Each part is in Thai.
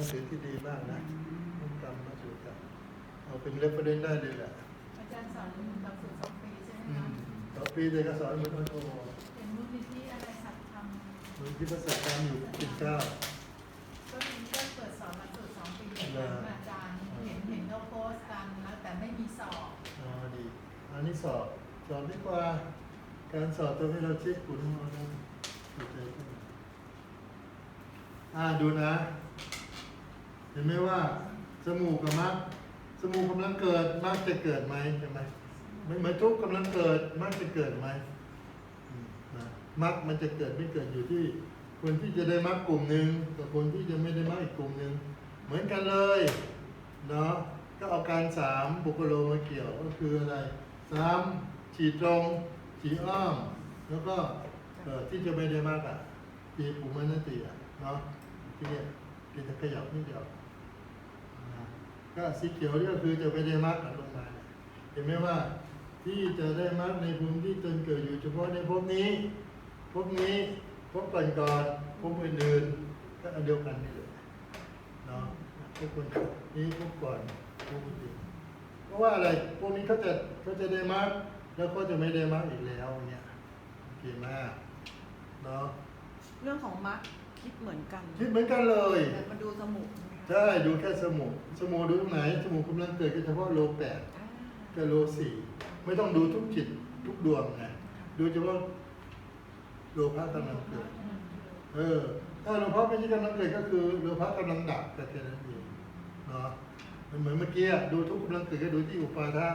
นังสือที่ดีมากนะมุกกรรมมาสู่กรรมเอาเป็นเรฟเฟรนได้เลยแหละอาจารย์สอนหลักสูตรสองปีใช่ไหมอืคะมต่อปีเด็กก็สอนเหมือนกันโอ้เป็นมูลนิธิอะไรสัตว์ธรรมเหมือนที่ภาษาการอยู่ปิดเกล้าก็มีก็เปิดสอนหลักสูตรสองปีเหมือนกันอาจารย์เห็นเห็นเขาโพสต์กันแล้วแต่ไม่มีสอบอ๋อดี อันนี้สอบสอบดีกว่าการสอบทำให้เราเช็คขุนของเราได้เข้าใจขึ้นอ่าดูนะ เห็นไหมว่าสมูกกับมักสมูกกำลังเกิดมักจะเกิดไหมใช่ไหมไม่เหมือนทุกข์กำลังเกิดมักจะเกิดไหมมนะมักมันจะเกิดไม่เกิดอยู่ที่ คนที่จะได้มักกลุ่มหนึ่งกับคนที่จะไม่ได้มักอีกกลุ่มหนึ่งเหมือนกันเลยเนาะก็เอาการสามบุคโลมาเกี่ยวก็คืออะไรสามฉีดตรงฉีดอ้อม แล้วก็เอ่อที่จะไม่ได้มากอะทีปูมันนติอะเนาะที่เนี่ย ที่จะขยับนิดเดียวนะก็สีเขียวนี่ก็คือจะไม่ได้มากอะลงมา เห็นไหมว่าที่จะได้มากในภูมิที่ตนเกิดอยู่เฉพาะในภพนี้ภพนี้ภพก่อนก่อนภพอื่นๆก็อันเดียวกันนี่เลยเนาะทุกคนนี้ภพก่อนภพอื่นเพราะว่าอะไรพวกนี้เขาจะเขาจะได้มากแล้วก็จะไม่ได้มากอีกแล้วเนี่ยโอเคมากเนาะเรื่องของมัดคิ ดเหมือนกันคิดเหมือนกันเลย แต่มาดูสมุดใช่ไหมคะใช่ ดูแค่สมุดสมุดดูตรงไหน สมุดกำลังเกิดก็เฉพาะโลแปดอ่ากับโลสี่ไม่ต้องดูทุกจิตทุกดวงไงดูเฉพาะโลภะกำลังเกิด เออ ถ้าโลภะไม่ใช่กำลังเกิดก็คือโลภะกำลังดับก็แค่นั้นเองเนาะมันเหมือนเมื่อกี้อะดูทุกกำลังเกิดก็ดูที่อุปาทะ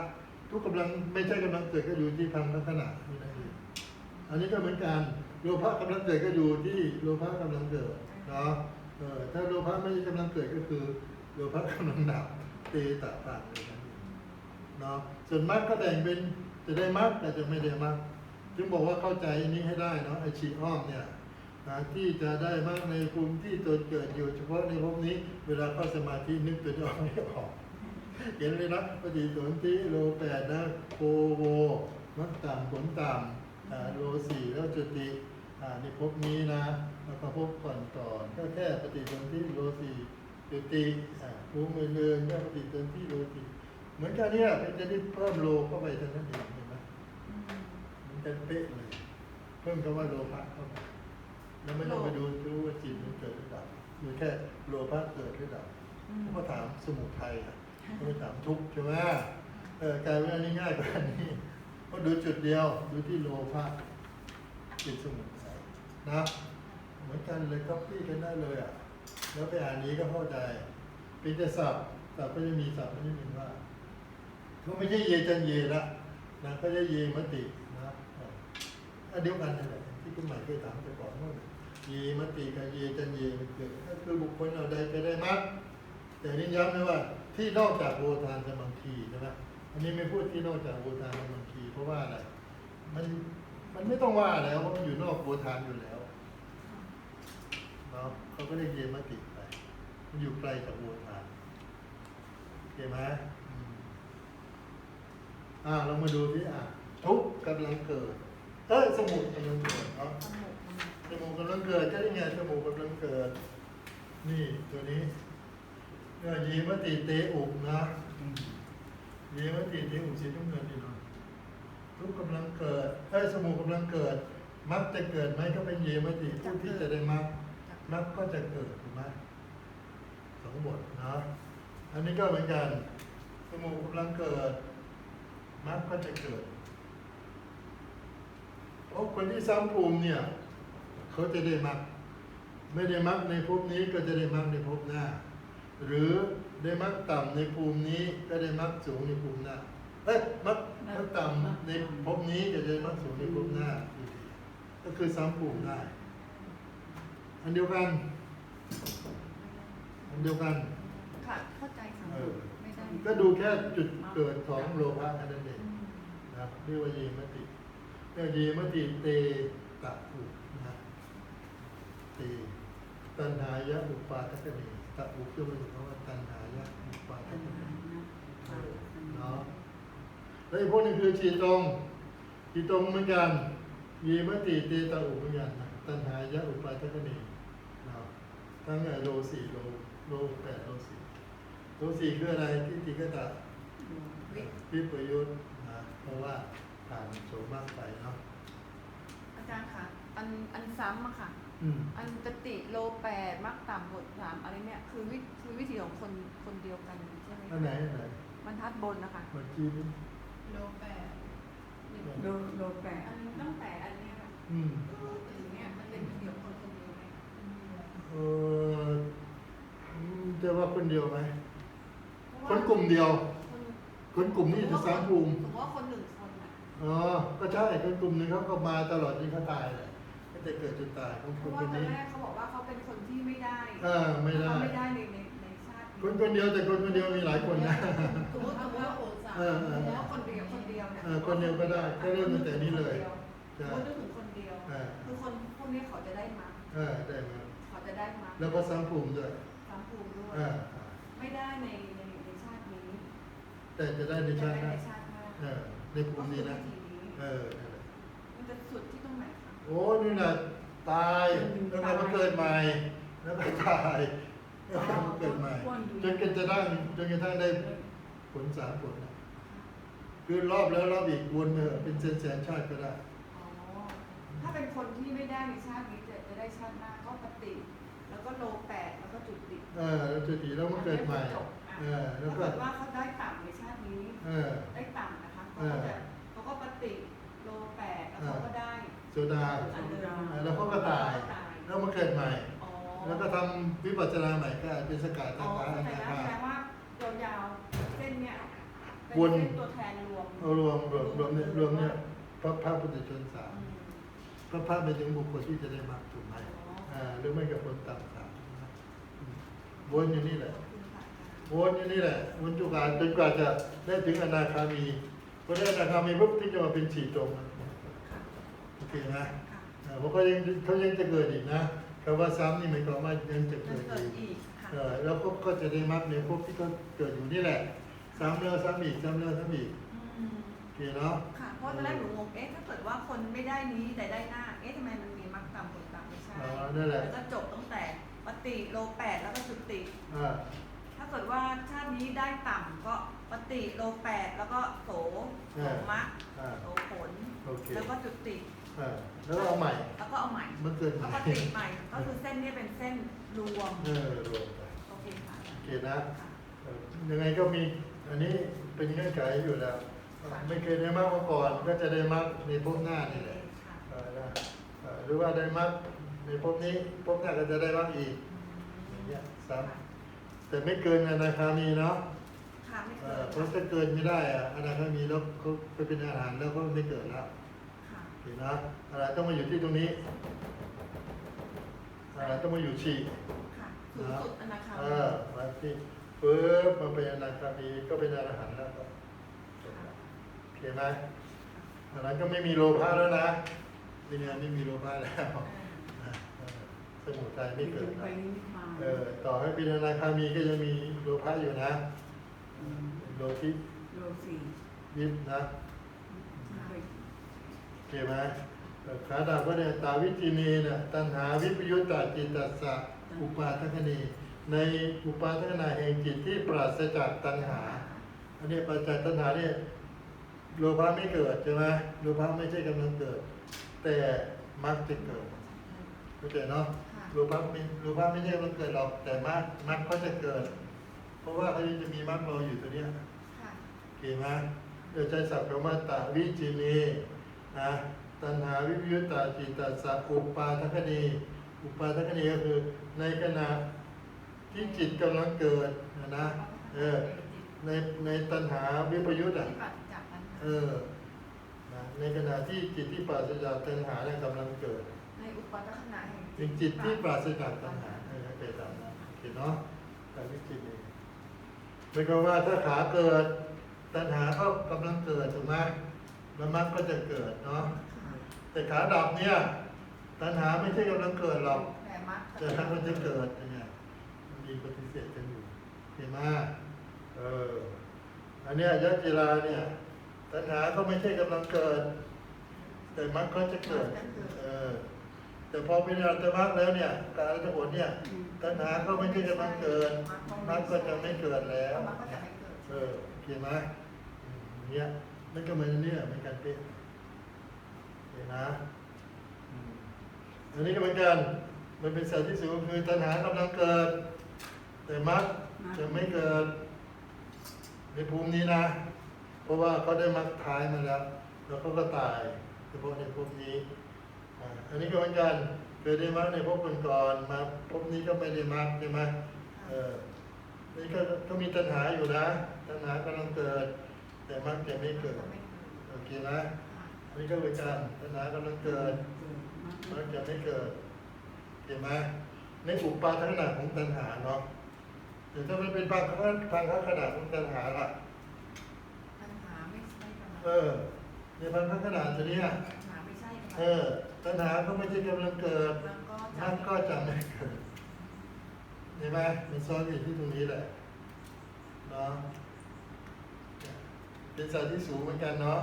ทุกกำลังไม่ใช่กำลังเกิดก็อยู่ที่พังลักษณะนี่นั่นเองอันนี้ก็เหมือนกัน โลภะกำลังเกิดก็อยู่ที่โลภะกำลังเกิดเนาะเออถ้าโลภะไม่กำลังเกิดก็คือโลภะกำลังดับเตตะปะเลยนั่นเนาะส่วนมรรคก็แบ่งเป็นจะได้มรรคแต่จะไม่ได้มรรคจึงบอกว่าเข้าใจอันนี้ให้ได้เนาะไอชีอ้อมเนี่ยนะที่จะได้มรรคในภูมิที่ตนเกิดอยู่เฉพาะในภพนี้ เวลาเข้าสมาธินึกตัวจะออกไม่ออกเห็นเลยนะปฏิสนธิโลแปดนะโคโวมรรคต่ำผลต่ำโลสี่แล้วจุติ ในภพนี้นะแล้วก็ภพก่อนก่อนก็แค่ปฏิสนธิโลสีจุติภูมิอื่นๆก็ปฏิสนธิโลสีเหมือนกันเนี่ยเป็นจะได้เพิ่มโลเข้าไปเท่านั้นเองเห็นไหมมเหมันกันเป๊ะเลยเพิ่มคำว่าโลภะเข้าไปแล้วไม่ต้องไปดูรู้ว่าจิตมันเกิดหรือดับดูแค่โลภะเกิดหรือดับเขาก็ถามสมุทัยอะเขาไม่ถามทุกข์ใช่ไหมเออกลายเป็นอันนี้ง่ายกว่านี้เพราะดูจุดเดียวดูที่โลภะจิตสมุท นะเหมือนกันเลยก็พี่กันได้เลยอะแล้วไปอ่านนี้ก็เข้าใจเป็นแต่ศัพท์ศัพท์ก็จะมีศัพท์นิดหนึ่งว่าก็ไม่ใช่เยจันเยละนะก็จะเยมตินะเอออันเดียวกันนั่นแหละที่คุณหมายเคยถามไปก่อนว่าเยมติกับเยจันเยมันเกิดก็คือบุคคลเอาใดจะได้มัดแต่นี่ย้ำนะว่าที่นอกจากโวทานสมังคีใช่ไหมอันนี้ไม่พูดที่นอกจากโวทานสมังคีเพราะว่าอะไรมัน มันไม่ต้องว่าแล้วมันอยู่นอกโวทานอยู่แล้วเนาะเขาก็เรียกเยมติไป มันอยู่ไกลจากโวทานโอเคไหมอืมอ่าเรามาดูที่อะทุกข์กำลังเกิดเอ้ยสมุดกำลังเกิดเนาะสมุดมันสมุดกำลังเกิดก็ยังไงสมุดกำลังเกิด นี่ตัวนี้เรียกว่ายีมติเตอุกนะยีมติเตอุกสีน้ำเงินนี่เนาะ ทุกข์กำลังเกิดเอ้ยสมุดกำลังเกิด มักจะเกิดไหมก็เป็นเยมติผู้ที่จะได้มักมักก็จะเกิดถูกไหมสองบทนะอันนี้ก็เหมือนกัน สมุดกำลังเกิดมรรคก็จะเกิดเพราะคนที่ซ้ำภูมิเนี่ยเขาจะได้มรรคไม่ได้มรรคในภพนี้ก็จะได้มรรคในภพหน้า หรือได้มรรคต่ำในภูมินี้ก็ได้มรรคสูงในภูมิหน้า เอ้ยมรรคมรรคต่ำในภพนี้ก็จะได้มรรคสูงในภพหน้าอยู่ดีก็คือซ้ำภูมิได้ อันเดียวกัน อันเดียวกัน ค่ะ เข้าใจสมุเอดอไม่ได้ก็ดูแค่จุดเกิดของโลภะแค่นั้นเองอืมนะครับเรียกว่าเยมติเรียกว่าเยมติเตตะอุนะเตตัณหายะอุปาทกนีตะอุก็เป็นคำว่าตัณหายะอุปาทกนีเออเนาะ แล้วอีกพวกนึงคือชีตรงชีตรงเหมือนกันเยมติเตตะอุเหมือนกันนะตัณหายะอุปาทกนีเนาะทั้งไอ้โลสี่โลโลแปตัวสี่คืออะไรที่ติกตะวิวิปยุทธ์นะเพราะว่าผ่านโสมากไปเนาะอาจารย์ค่ะ อันอันซ้ำอะค่ะอืมอันปฏิโลแปดมักต่ำบทสามอะไรเนี่ยคือวิคือวิธีของคนคนเดียวกันใช่ไหมอันไหนอันไหนบรรทัดบนนะคะเมื่อกี้นี้ โลแปดโลโลแปดอันตั้งแต่อันเนี้ยค่ะอืมถึงเนี้ยมันเป็นวิธีของคนคนเดียวไหมคะเอออืมจะว่าคนเดียวไหมเพคราะนว่ากลุ่มเดียวคนคนกลุ่มนี้จะสามภูมิสมมติว่าคนหนึ่งคนอะอ๋อก็ใช่คนกลุ่มหนึงเขาก็มาตลอดจนเขาตายแหละก็จะเกิดจนตายของเพคนราะว่าคนตอนนี้ แรกเขาบอกว่าเขาเป็นคนที่ไม่ได้เออไม่ได้ เขาไม่ได้ในในในชาติคนคนเดียวแต่คนคนเดียวมีหลายคนนะ สมมติสมมติว่าโอสาม เออเออเพราะว่าคนเดียวคนเดียวเนี่ยเออคนเดียวก็ได้ก็เริ่มตั้งแต่นี้เลยสใช่มมตินึกถึงคนเดียวเออคือคนพวกนี้เขาจะได้มาเออได้มาเขาจะได้มาแล้วก็สามภูมิด้วยสามภูมิด้วยเออไม่ได้ในในในชาตินี้แต่จะได้ในจะชาได้ติหน้าในชาติหน้าเออในภูมินี้นะ ก็คือวิธีนี้เออนั่นแหละมันจะสุดที่ตรงไหนคะโอ้นี่แหละตายแล้วก็มาเกิดใหม่แล้วก็ตายแล้วก็มาเกิดใหม่จนกันจะได้จนกระทั่งได้ผลสามผลนะ คือรอบแล้วรอบอีกวนไปเถอะเป็นแสนแสนๆชาติก็ได้ อ๋อ ถ้าเป็นคนที่ไม่ได้ในชาตินี้จะจะได้ชาติหน้าก็ปฏิแล้วก็โลแปดแล้วก็จุดติเออแล้วจะตีแล้วมาเกิดใหม่จบอะเออแล้ถ้าวก็เกิดว่าเขาได้ต่ำในชาตินี้ เออ ได้ต่ำนะคะเขาเออก็จะเขาก็ปฏิโลแปดแล้วเขาก็ได้โซดาอันเดิมเออแล้วเขาก็ตาย แล้วมาเกิดใหม่ อ๋อแล้วก็ทำวิปัสสนาใหม่ก็เป็นสกัดอ๋ทาองฟ้าเข้าใจทางแล้วฟ้าแสดงว่ายาวๆเส้นเนี่ย เป็นวนเส้นตัวแทนรวมเอารวมรวมรวมเนี่ยรวมเนี่ยพระพระพุทธชนสามอืมพระพระเป็นถึงบุคคลที่จะได้มากถูกไหมอ๋ออ่าหรือไม่กับคนต่ำสามนะอืมวนอยู่นี่แหละขอบคุณค่ะวนอยู่นี่แหละวนจุกาจนกว่าจะได้ถึงอนาคามีพอได้อนาคามีปุ๊บถึงจะมาเป็นสี่ตรงนะค่ะโอเคนะค่ะอ่าเพราะเขายังเขายังจะเกิดอีกนะคำว่าซ้ำนี่หมายความว่ายังจะมันเกิดเกิดอีกอีกค่ะเออแล้วก็ก็จะได้มักในพวกที่เขาเกิดอยู่นี่แหละ ซ้ำแล้วซ้ำอีกซ้ำแล้วซ้ำอีกอืมโอเคเนาะค่ะ เพราะตอนแรกหนูงง เอ๊ะ ถ้าเกิดว่าคนไม่ได้นี้แต่ได้หน้า เอ๊ะทำไมมันมีมรรคตามผลตามไม่ใช่อ๋อนั่นแหละแล้วก็จบตั้งแต่ปฏิโลแปดแล้วก็จุติ อ่าถ้าเกิดว่าชาตินี้ได้ต่ำก็ปฏิโลแปดแล้วก็โสโสมะอ่า โสผล โอเค แล้วก็จุติ อ่าแล้วก็เอาใหม่แล้วก็เอาใหม่มันเกิดใหแล้วม่ก็ติใหม่ ก็คือเส้นเนี้เป็นเส้นรวม เออรวมไปโอเคค่ะโอเคนะค่ะ เอ่อยังไงก็มี อันนี้เป็นเงื่อนไขอยู่แล้วค่ะไม่เคยได้มากมาก่อนก็จะได้มากในภพหน้านี่แหละค่ะเออนะเอ่อหรือว่าได้มากในภพนี้ภพหน้าก็จะได้มากอีกอย่างเงี้ยซ้ำแต่ไม่เกินอนาคามีเนาะค่ะไม่เอเกิอนเพราะถ้าเกินไม่ได้อะอนาคามีแล้วเขาไปเป็นอาหารแล้วก็ไม่เกิดแล้วค่ะโอเคนะอะไรต้องมาอยู่ที่ตรงนี้อะไรต้องมาอยู่ฉี่ค่ะสูงสุดอนาคาเอมี อมาที่ปึ๊บมาเป็นอนาคามีก็เป็นอรหันต์แล้วก็จบแล้วโอเคไหมอันนั้นก็ไม่มีโลภะแล้วนะทีนี้ไม่มีโลภะแล้วนะเออสมุทัยไม่เกิดไปนะนิพพานเออต่อให้เป็นอนาคามีก็ยังมีโลภะอยู่นะโลทิโลสี่ยิบนะเคยโอเคไหมเออขาดาบก็เนี่ยตาวิจินีเนี่ยตัณหาวิปยุตตาจิตตัสสะอุปาทคณี ในอุปาทคนาแห่งจิตที่ปราศจากตัณหา อันนี้ปราศจากตัณหาเนี่ยโลภะไม่เกิดใช่ไหมโลภะไม่ใช่กำลังเกิด แต่มักจะเกิดเข้าใจเนาะค่ะโลภะไม่โลภะไม่ใช่กำลังเกิดหรอกแต่มักมักก็จะเกิด เพราะว่าเขาจะมีมักเราอยู่ตัวเนี้ยค่ะโอเคไหมเดี๋ยวใช้ศัพท์คำว่าตาวิจินีนะตัณหาวิปยุตตาจิตตัสสะอุปาทคณีอุปาทคณีก็คือในขณะ ที่จิตกำลังเกิดนะนะเออในในตัณหาวิปยุตที่อะปราศจากปัญหาเออนะในขณะที่จิตที่ปราศจากตัณหาเนี่ยกำลังเกิด ในอุปาทขณะแห่งเป็นจิตที่ปราศจากตัณหาเออไปตามนั้นโอเคเนาะตามวิจินีหมายความว่าถ้าขาเกิดตัณหาก็กำลังเกิดถูกไหมแล้วมรรคก็จะเกิดเนาะค่ะแต่ขาดับเนี่ย ตัณหาไม่ใช่กำลังเกิดหรอกแต่มักแต่ถ้ามันจะเกิด ยังไงมันมีปฏิเสธกันอยู่เห็นไหมเอออันเนี้ยยะจิราเนี่ยตัณหาก็ไม่ใช่กำลังเกิด แต่มรรคก็จะเกิดเออแต่แต่พอเป็นอรหัตมรรคแล้วเนี่ยการอรหัตผลเนี่ยอืมตัณหาก็ไม่ใช่กำลังเกิดมรรคก็จะไม่เกิดแล้วมันก็จะไม่เกิดเออโอเคไหมอืมอย่างเนี่ยมันก็เหมือนอันเนี่ยเหมือนกันเป๊ะโอเคนะอืมอันนี้ก็เหมือนกัน มันเป็นสัตว์ที่สูงคือตัณหากำลังเกิด แต่มรรคจะไม่เกิดในภูมินี้นะ เพราะว่าเขาได้มรรคท้ายมาแล้ว แล้วเขาก็ตายเฉพาะในภพนี้อ่าอันนี้ก็เหมือนกันเคยได้มรรคในภพก่อนๆมาภพนี้ก็ไม่ได้มรรคใช่ไหมเออนี่ก็ก็มีตัณหาอยู่นะ ตัณหากำลังเกิด แต่มรรคจะไม่เกิดโอเคนะอันนี้ก็เหมือนกันตัณหากำลังเกิดมรรคจะไม่เกิดเห็นไหมในอุปาทขนาดของตัณหาเนาะ แต่ถ้ามันเป็นบางครั้งทางขนาดของตัณหาล่ะปัญหาไม่ใช่กำลังเออในบางครั้งขนาดตัวเนี้ยปัญหาไม่ใช่กำลังเออตัณหาก็ไม่ใช่กำลังเกิดมันก็มรจะรคก็จะไม่เกิดเห็นไหมมันซ่อนอยู่ที่ตรงนี้แหละเนาะเป็นสัตว์ที่สูงเหมือนกันเนาะ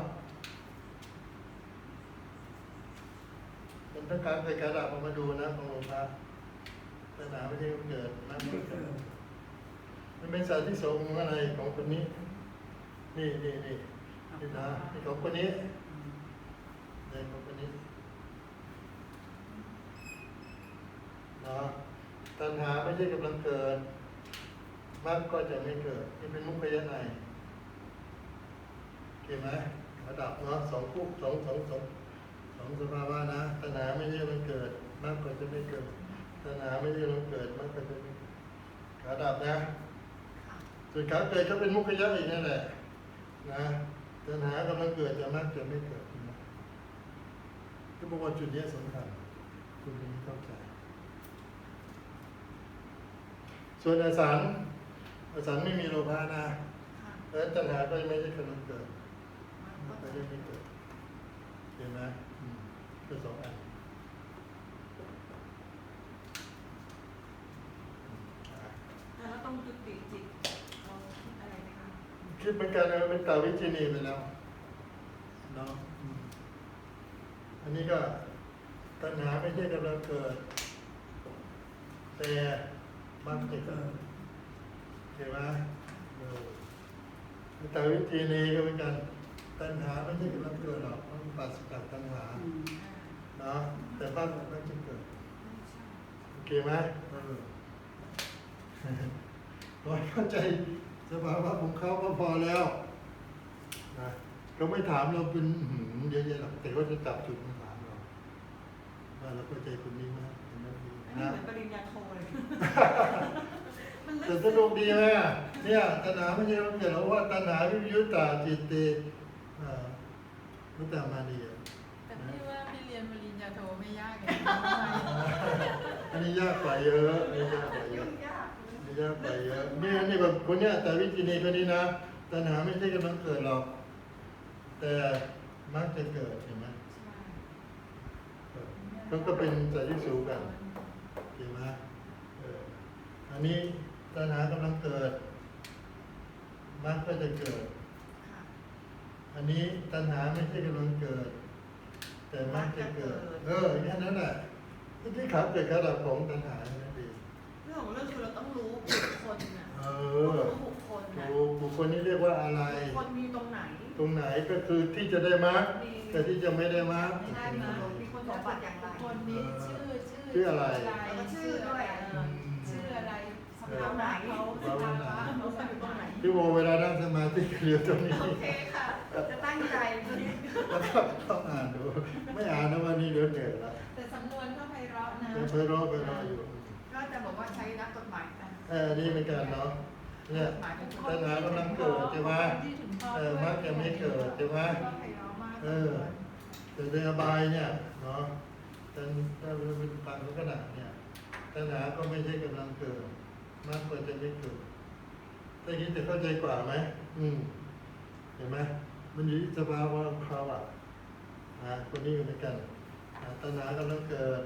มันต้องการไปกระดาษออกมาดูนะของหลวงพ่อปัญหาไม่ใช่เกิดนะไม่เกิดมัน เป็นสัตว์ที่สูงของอะไรของคนนี้ นี่นี่นี่นี่นะนี่ของคนนี้นี่ของคนนี้เนาะตัณหาไม่ใช่กำลังเกิดมรรคก็จะไม่เกิดนี่เป็นมุขยะในโอเคไหมระดับเนาะสองคู่สองสองสองสองสภาวะนะตัณหาไม่ใช่มันเกิดมรรคก็จะไม่เกิดตัณหาไม่ใช่มันเกิดมรรคก็จะไม่เกิดระดับนะ ค่ะส่วนขาเกิดก็เป็นมุขยะอีกนั่นแหละนะตัณหากำลังเกิดแต่มรรคจะไม่เกิดนะที่บอกว่าจุดเนี้ยสำคัญคุณเป็นเข้าใจ ส่วนอสังอสังไม่มีโลภะนะค่ะเพราะฉะนั้นตัณหาก็ไม่ใช่กำลังเกิดมันมันก็ก็จะยังไม่เกิดเห็นไหมอืมก็สองอันอะแล้วต้องจุติจิตเราคิดอะไรไหมคะ คิดเหมือนกันนะเป็นตาวิจินีไปแล้วเนาะอันนี้ก็ตัณหาไม่ใช่กำลังเกิด แต่มันจะเกิดเห็นไหมแต่วิธีนี้ก็เหมือนกันตัณหาไม่ใช่กำลังเกิดหรอกมันปราศจากตัณหาเนาะแต่บ้านมันจะเกิดโอเคไหมเออร้อยเข้าใจ ภาวะของเขาก็พอแล้วนะก็ไม่ถามเราเป็นหืมเยอะแยะหรอกแต่ว่าจะจับจุดมาถามเราว่าเราเข้าใจคนนี้ไหมเห็นไหมดีอันนี้นะเหมือนปริญญาโทเลยมันลึแต่กสนุกดีไหมเนี่ยตัณหาไม่ใช่เราเกิดเราว่าตัณหาวิปยุตตาจิตเตอ่ามุตตามานีอะแต่พี่ว่าพี่เรียนปริญญาโทไม่ยากเลยอันนี้ยากกว่าเยอะอันนี้ยากกว่าเยอะยุ่งยาก อันนี้ยากกว่าเยอะเนี่ยนี่แบบคนเนี้ยแต่วิจินีคนนี้นะตัณหาไม่ใช่กำลังเกิดหรอกแต่มักจะเกิดเห็นไหมใช่เขาก็เป็นสัตว์ที่สูงกันเห็นไหมเอออันนี้ตัณหากำลังเกิดมักก็จะเกิด อันนี้ตัณหาไม่ใช่กำลังเกิด แต่มักจะเกิด เออแค่นั้นแหละที่ขาเกิดขาดับของตัณหานั่นเองเรื่องของเรื่องคือเราต้องรู้บุคคลน่ะ เอ รู้ อ บุคคลน่ะ ถูกบุ คคลนี้เรียกว่าอะไรบุคคนมีตรงไหน ตรงไหนก็คือที่จะได้มาร์กแต่ที่จะไม่ได้มาร์กไม่ได้มามีคนสมบัติอย่างไรคนนี้ชื่อชื่อชื่ออะไรแล้วก็ชื่อด้วยเออชื่ออะไรสภาวะเขาสภาวะเขาสภาวะไหนพี่โมเวลานั่งสมาธิเรียวตรงนี้โอเคค่ะ จะตั้งใจ แล้วก็ต้องอ่านดู ไม่อ่านนะวันนี้เดี๋ยวเหนื่อยแล้วแต่สำนวนก็ไพเราะนะ เดี๋ยวไปรอไปรออยู่ ก็จะบอกว่าใช้นักกฎหมายกัน เออนี่เป็นการเนาะ เนี่ยตัณหากำลังเกิดใช่ไหมเออมักจะไม่เกิดใช่ไหมก็ไพเราะมากเออแต่ในอบายเนี่ยเนาะแต่ถ้าเราเป็นปังขนาดเนี่ยตัณหาก็ไม่ใช่กำลังเกิดมากกว่าจะไม่เกิดถ้าอย่างนี้จะเข้าใจกว่าไหมอืมเห็นไหมมันอยู่ที่สภาวะของเขาอะนะคนนี้ก็เหมือนกันอ่าตัณหากำลังเกิด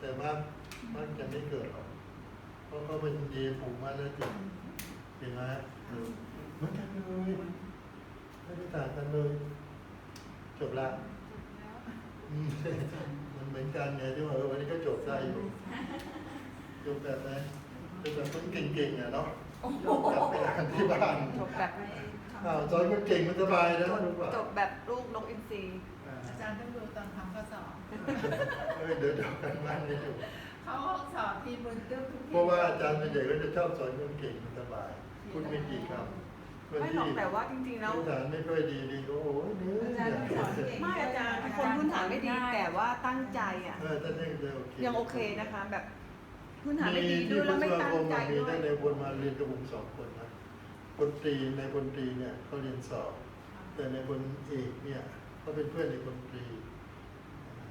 แต่ว่ามันจะไม่เกิดหรอก เพราะเขาเป็นดีผูกมาแล้วจิตเห็นไหมเออเหมือนกันเลยไม่ได้ต่างกันเลย จบละอืมมันเหมือนมือนกันไงที่ว่าเออวันนี้ก็จบได้อยู่จบแบบไหนจบแบบคนเก่งๆอะเนาะกลับไปอ่านที่บ้านจบแบบไม่อ้าวสอนคนเก่งมันสบายนะรู้ป่ะจบแบบลูกนกอินทรีอ่าอาจารย์ต้องดูตอนทำข้อสอบเออเดี๋ยวเดี๋ยวกันบ้านไม่อยู่ เขาห้องสอบทีมึนตึ๊บทุกทีเพราะว่าอาจารย์เป็นเด็กก็จะชอบสอนคนเก่งมันสบายพูดไม่กี่คำคนไม่หรที่อกแต่ว่าจริงๆแล้ว พื้นฐานไม่ค่อยดีนี่ก็โอ้ยเหนื่อยอาจารย์ต้องสอนเก่ง ไม่อาจารย์คนพื้นฐานไม่ดีแต่ว่าตั้งใจอะ เออท่านยังจะโอเคยังโอเคนะคะ แบบพื้นฐานไม่ดีด้วยแล้วไม่ตั้งใจมีด้วได้ยในวนมาเรียนกับผมสองคนนะคนตรีในคนตรีเนี่ยเขาเรียนสอบ แต่ในคนเอกเนี่ยเขาเป็นเพื่อนในคนตรี